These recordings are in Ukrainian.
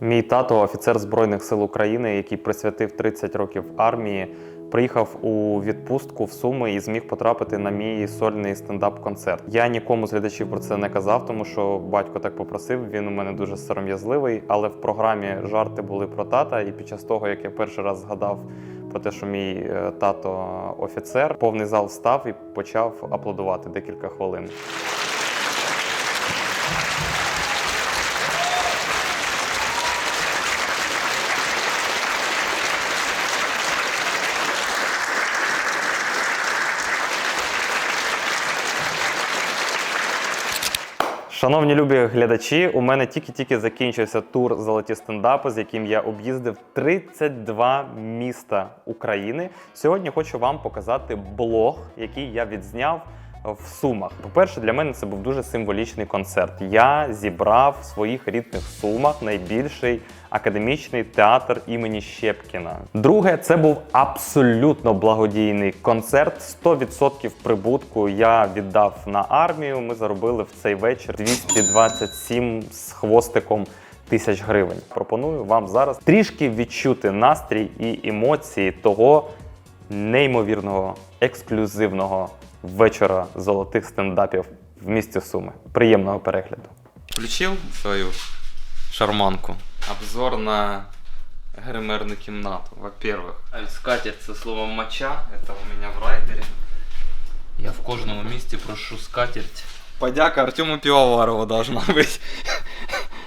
Мій тато, офіцер Збройних сил України, який присвятив 30 років армії, приїхав у відпустку в Суми і зміг потрапити на мій сольний стендап-концерт. Я нікому з глядачів про це не казав, тому що батько так попросив. Він у мене дуже сором'язливий, але в програмі жарти були про тата. І під час того, як я перший раз згадав про те, що мій е, тато офіцер, повний зал встав і почав аплодувати декілька хвилин. Шановні любі глядачі, у мене тільки-тільки закінчився тур Золоті стендапи, з яким я об'їздив 32 міста України. Сьогодні хочу вам показати блог, який я відзняв в Сумах. По-перше, для мене це був дуже символічний концерт. Я зібрав в своїх рідних Сумах найбільший академічний театр імені Щепкіна. Друге, це був абсолютно благодійний концерт. 100% прибутку я віддав на армію. Ми заробили в цей вечір 227 з хвостиком. Тисяч гривень. Пропоную вам зараз трішки відчути настрій і емоції того неймовірного ексклюзивного вечора золотих стендапів в місті Суми. Приємного перегляду. Включив свою шарманку. Обзор на гримерну кімнату. Во-первых, скатерть це слово моча. Це у мене в райдері. Я в кожному місті прошу скатерть. Подяка Артему Півоварову должна бути.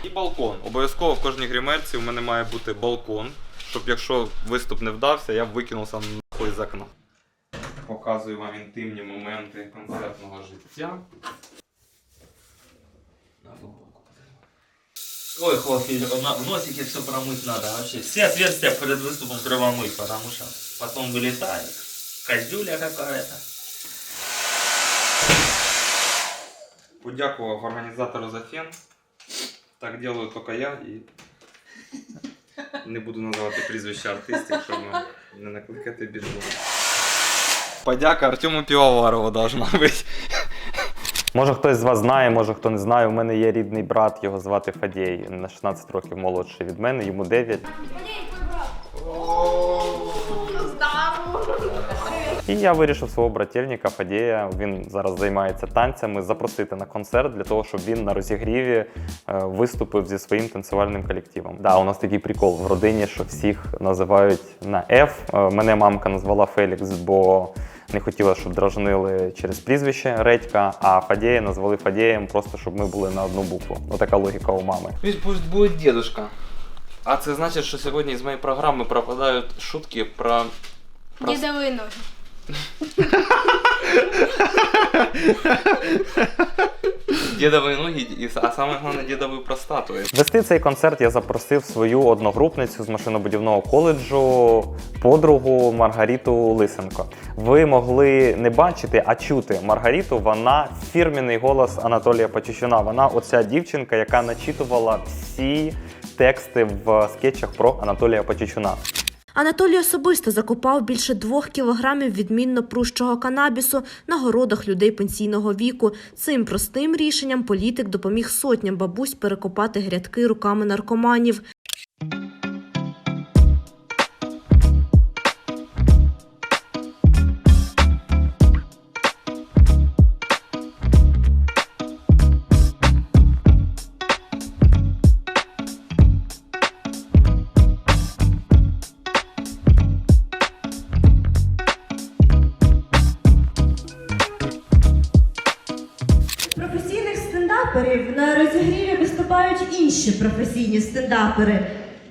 І балкон. Обов'язково в кожній гримерці у мене має бути балкон. Щоб якщо виступ не вдався, я б викинув нахуй з окна. Показую вам інтимні моменти концертного життя. Ой, хлопцы, на- в носике все промыть надо вообще. Все отверстия перед выступом треба мыть, потому что потом вылетает. Козюля какая-то. Подякував організатору за фен. Так делаю тільки я і не буду називати прізвища артистів, щоб не накликати біду. Подяка Артему Півоварову должна бути. Може хтось з вас знає, може хто не знає. У мене є рідний брат, його звати Фадєй, на 16 років молодший від мене, йому 9. І я вирішив свого брательника Фадєя, він зараз займається танцями, запросити на концерт для того, щоб він на розігріві е, виступив зі своїм танцювальним колективом. Да, у нас такий прикол в родині, що всіх називають на F. Е, Мене мамка назвала Фелікс, бо не хотіла, щоб дражнили через прізвище Редька, а Фадєя назвали Фадєєм просто, щоб ми були на одну букву. Отака логіка у мами. Пусть буде дедушка. А це значить, що сьогодні з моєї програми пропадають шутки про. Дідові ноги. Дідові ноги, і, а саме головне дідову простату. Вести цей концерт я запросив свою одногрупницю з машинобудівного коледжу, подругу Маргаріту Лисенко. Ви могли не бачити, а чути Маргаріту. Вона фірміний голос Анатолія Пачущуна. Вона оця дівчинка, яка начитувала всі тексти в скетчах про Анатолія Пачущуна. Анатолій особисто закупав більше двох кілограмів відмінно прущого канабісу на городах людей пенсійного віку. Цим простим рішенням політик допоміг сотням бабусь перекопати грядки руками наркоманів. Інші професійні стендапери.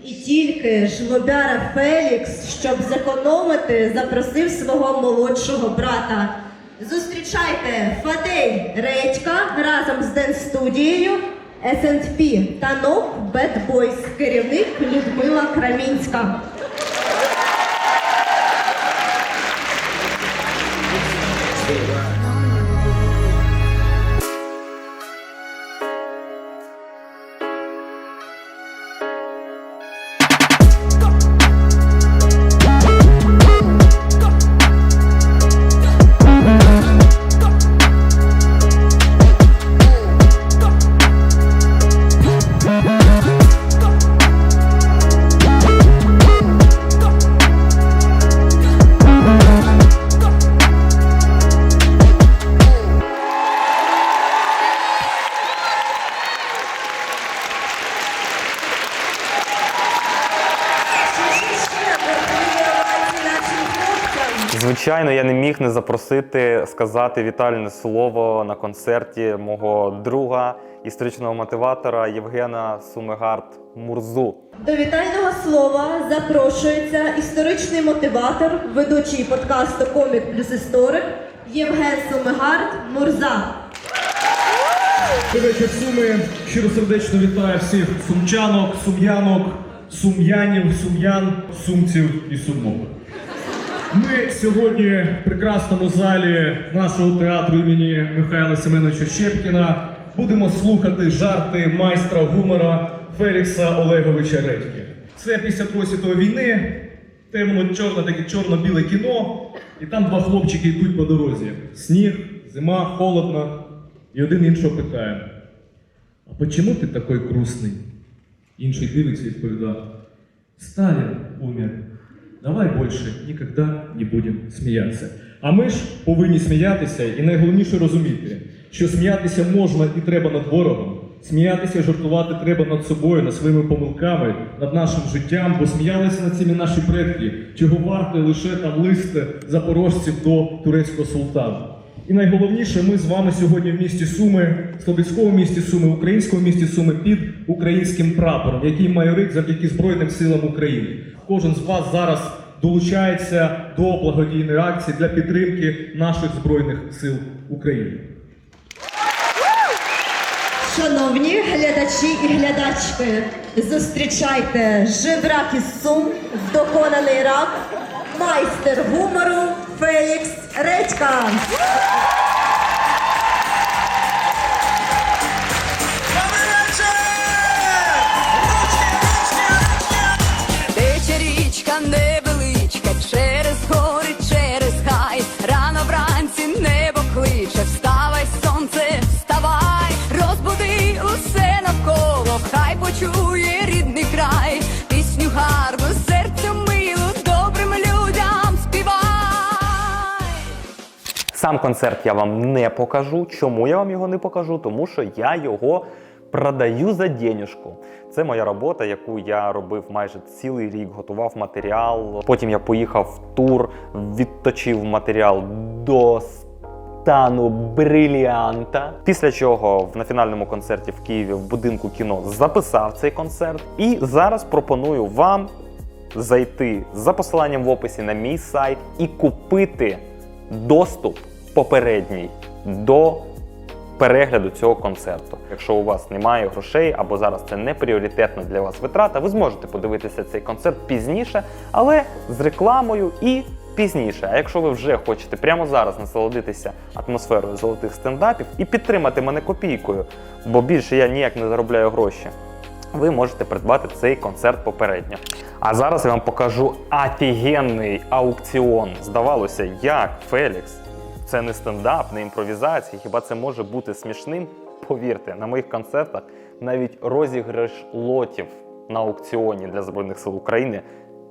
І тільки жлобяра Фелікс, щоб зекономити, запросив свого молодшого брата. Зустрічайте Фадей Редька разом з Ден-студією S&P та нов Bad Boys, керівник Людмила Крамінська. Звичайно, я не міг не запросити сказати вітальне слово на концерті мого друга, історичного мотиватора Євгена Сумегард Мурзу. До вітального слова запрошується історичний мотиватор, ведучий подкасту Комік плюс історик Євген Сумигард Мурза. Добрий вечір, Суми. Щиро сердечно вітаю всіх сумчанок, сум'янок, сум'янів, сум'ян, сумців і сумок. Ми сьогодні в прекрасному залі нашого театру імені Михайла Семеновича Щепкіна будемо слухати жарти майстра гумора Фелікса Олеговича Редьки. Це після Другої світової війни, темно-чорне, таке чорно-біле кіно, і там два хлопчики йдуть по дорозі. Сніг, зима, холодно. І один іншого питає: А почему ти такий грустний? Інший дивиться і відповідає: Сталін умер. Давай більше ніколи не будемо сміятися. А ми ж повинні сміятися і найголовніше розуміти, що сміятися можна і треба над ворогом. Сміятися, жартувати треба над собою, над своїми помилками, над нашим життям, бо сміялися над цими наші предки, чого варте лише там листи запорожців до турецького султана. І найголовніше, ми з вами сьогодні в місті Суми, Слобідському місті Суми, українському місті Суми під українським прапором, який майорить завдяки Збройним силам України. Кожен з вас зараз долучається до благодійної акції для підтримки наших збройних сил України. Шановні глядачі і глядачки, зустрічайте жебрак із Сум, здоконаний рак, майстер гумору Фелікс Редька. Сам концерт я вам не покажу. Чому я вам його не покажу? Тому що я його продаю за денежку. Це моя робота, яку я робив майже цілий рік, готував матеріал. Потім я поїхав в тур, відточив матеріал до стану бриліанта. Після чого на фінальному концерті в Києві в будинку кіно записав цей концерт. І зараз пропоную вам зайти за посиланням в описі на мій сайт і купити доступ попередній до перегляду цього концерту. Якщо у вас немає грошей або зараз це не пріоритетна для вас витрата, ви зможете подивитися цей концерт пізніше, але з рекламою і пізніше. А якщо ви вже хочете прямо зараз насолодитися атмосферою золотих стендапів і підтримати мене копійкою, бо більше я ніяк не заробляю гроші ви можете придбати цей концерт попередньо. А зараз я вам покажу офігенний аукціон. Здавалося, як Фелікс. Це не стендап, не імпровізація. Хіба це може бути смішним? Повірте, на моїх концертах навіть розіграш лотів на аукціоні для Збройних сил України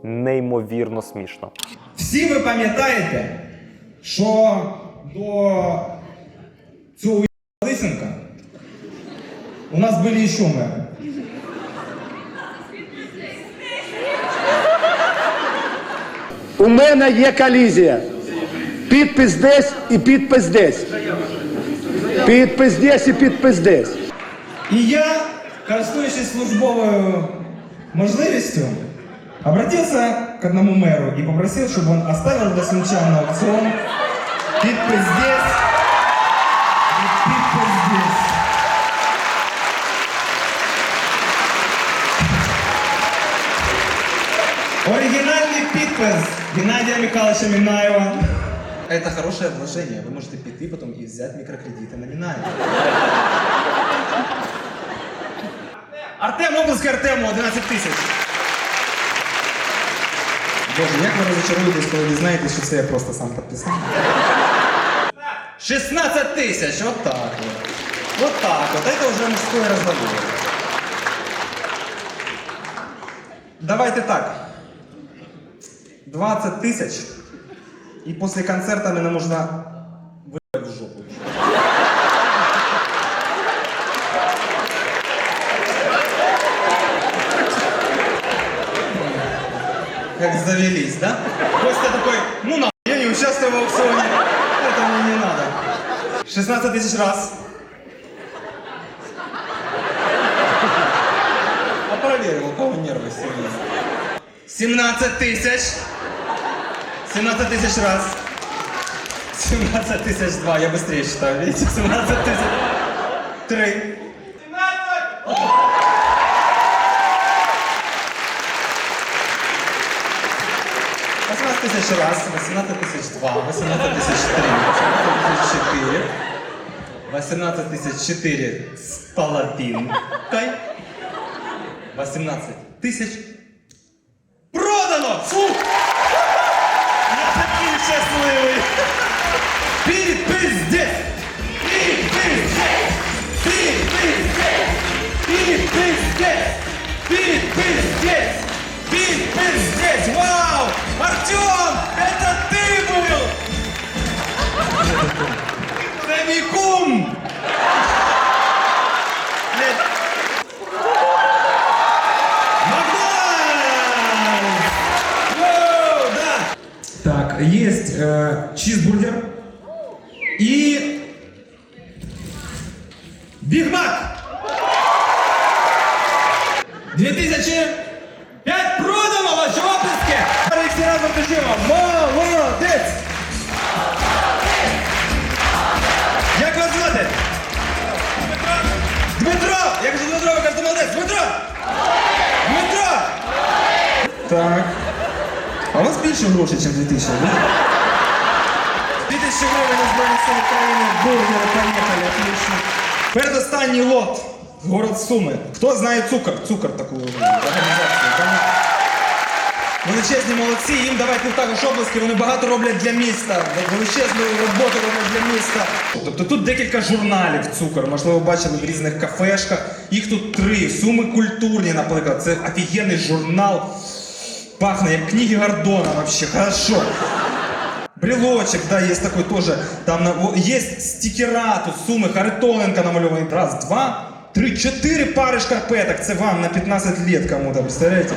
неймовірно смішно. Всі ви пам'ятаєте, що до цього Лисенка у нас були ще мери. У мене є колізія. Підпис десь і підпис десь. Підпис десь і підпис десь. І я, користуючись службовою можливістю, обратився к одному меру и попросил, чтобы он оставил для сумчан на аукцион подпись здесь и подпись здесь. Оригинальный подпись Геннадия Михайловича Минаева. Это хорошее вложение. Вы можете піти потом и взять микрокредиты на Минаева. Артем, обласки Артему, 11 тисяч. Боже, як ви розочаруєтесь, коли дізнаєтесь, що це я просто сам підписав? 16 тисяч, от так вот. Вот так вот, это уже мужской разговор. Давайте так. 20 тисяч. І після концерту мене можна вибити в жопу. Как завелись, да? Костя такой, ну на, я не участвую. в аукционе. Это мне не надо. 16 тысяч раз. А проверил, у кого нервы сильные. 17 тысяч. 17 тысяч раз. 17 тысяч два. Я быстрее считаю, видите? 17 тысяч. Три. 18 тысяч раз, 18 тысяч два, 18 тысяч три, 18 тысяч четыре, 18 тысяч четыре с половинкой, 18 тысяч продано! Фу! Підпиздець! пиздец! Підпиздець! пиздец! Підпиздець! пиздец! Вау! Артем! Это ты Так. А у вас більше грошей, ніж 2000, да? 2000 гривень на Збройні України, бургери, поїхали, отлично. Передостанній лот. Город Суми. Хто знає цукор? Цукор таку організацію. Величезні молодці, їм давайте також обласки, вони багато роблять для міста. Величезну роботу роблять для міста. Тобто тут декілька журналів цукор, можливо, бачили в різних кафешках. Їх тут три. Суми культурні, наприклад. Це офігенний журнал. Пахне як книги Гордона вообще, хорошо. Брелочек, да, есть такой тоже. Там на- есть стикера, тут суми, Харитоненко намальований. Раз, два, три, чотири пари шкарпеток. Це вам на 15 лет кому-то, представляєте?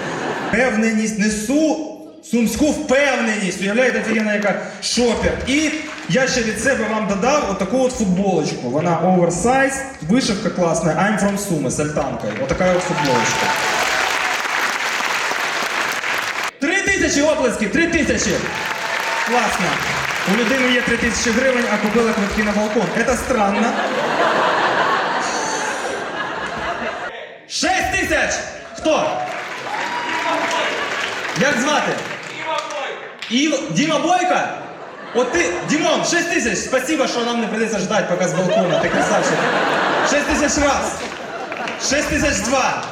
Впевненість, несу сумську впевненість. Уявляєте, офігенна яка шопер. І я ще від себе вам додав отаку от футболочку. Вона оверсайз, вишивка класна, I'm from Суми з альтанкою. Отака от футболочка. Три тисячі оплески, три тисячі. Класно. У людини є 3 тисячі гривень, а купила квитки на балкон. Это странно. 6 тисяч! Хто? Як звати? Діма Бойко. Діма Бойко? От ти, Дімон, 6 тисяч. Спасибо, що нам не прийдеться ждать, поки з балкона. Ти красавчик. 6 тисяч раз. 6 тисяч два.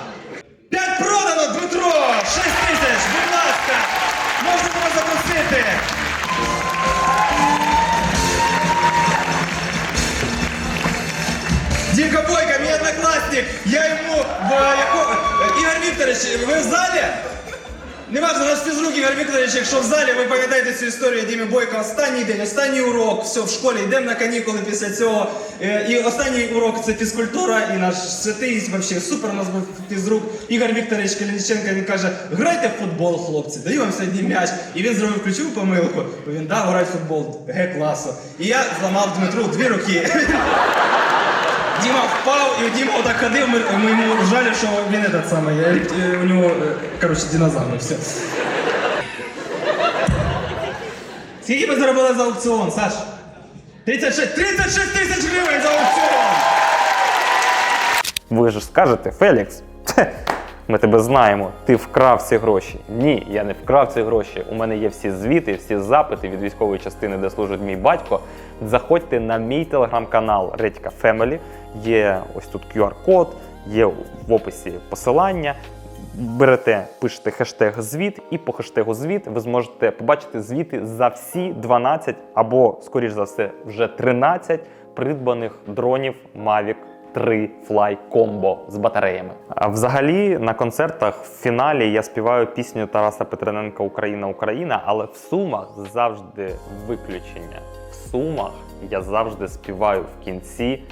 П'ять продано, Дмитро! 6 тисяч, будь ласка! Можете вас запросити! Димка Бойко, мій однокласник, я йому в. Ігор Вікторович, ви в залі? Не важно, наш фізрук Ігор Вікторович, якщо в залі, ви пам'ятаєте цю історію Дімі Бойко, останній день, останній урок, все, в школі, йдемо на канікули після цього. Е, І останній урок це фізкультура, і наш святий, вообще супер у нас був фізрук. Ігор Вікторович Калініченко, він каже, грайте в футбол, хлопці, даю вам сьогодні м'яч. І він зробив ключову помилку, він дав грати в футбол, ге класу. І я зламав Дмитру дві руки. Діма впав, і Діма отак ходив, ми, ми йому ржали, що він этот самий, е, е, у нього, е, коротше, динозавр, все. Скільки ми заробили за аукціон, Саш? 36, 36 тисяч гривень за аукціон! Ви ж скажете, Фелікс, «Хе, ми тебе знаємо, ти вкрав ці гроші. Ні, я не вкрав ці гроші. У мене є всі звіти, всі запити від військової частини, де служить мій батько. Заходьте на мій телеграм-канал Редька Family. Є ось тут QR-код, є в описі посилання. Берете, пишете хештег звіт, і по хештегу звіт ви зможете побачити звіти за всі 12 або, скоріш за все, вже 13 придбаних дронів Mavic 3 Fly Combo з батареями. А взагалі на концертах в фіналі я співаю пісню Тараса Петрененка Україна Україна, але в Сумах завжди виключення. В Сумах я завжди співаю в кінці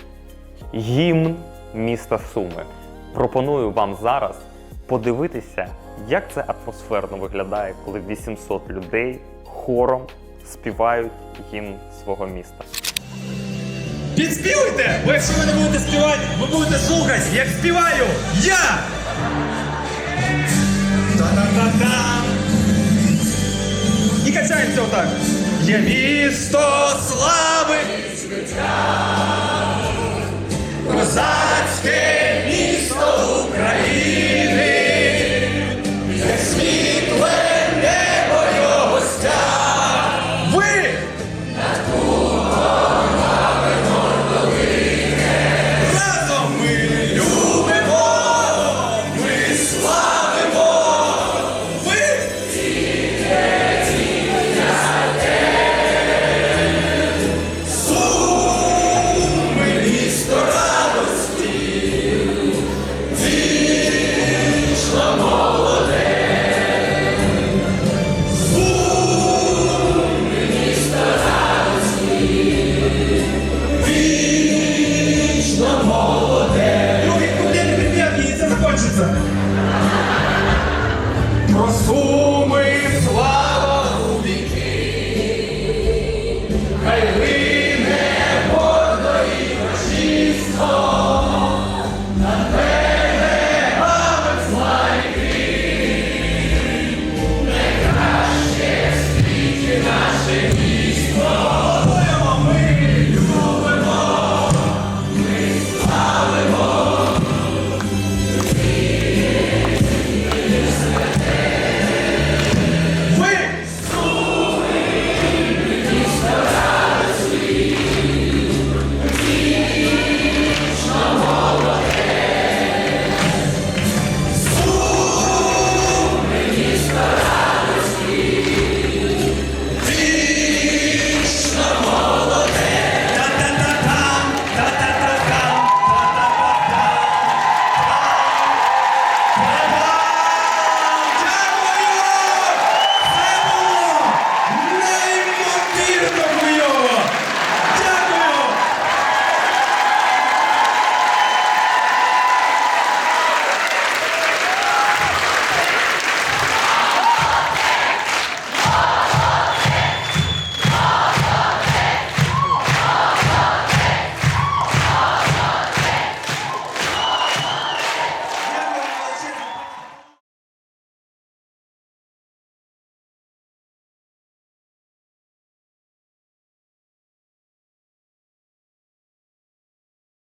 гімн міста Суми. Пропоную вам зараз подивитися, як це атмосферно виглядає, коли 800 людей хором співають гімн свого міста. Підспівуйте! Бо якщо ви не будете співати, ви будете слухати, як співаю я! Та-та-та-та! І качаємося отак. Є місто слави! Козацьке місто України! Listen.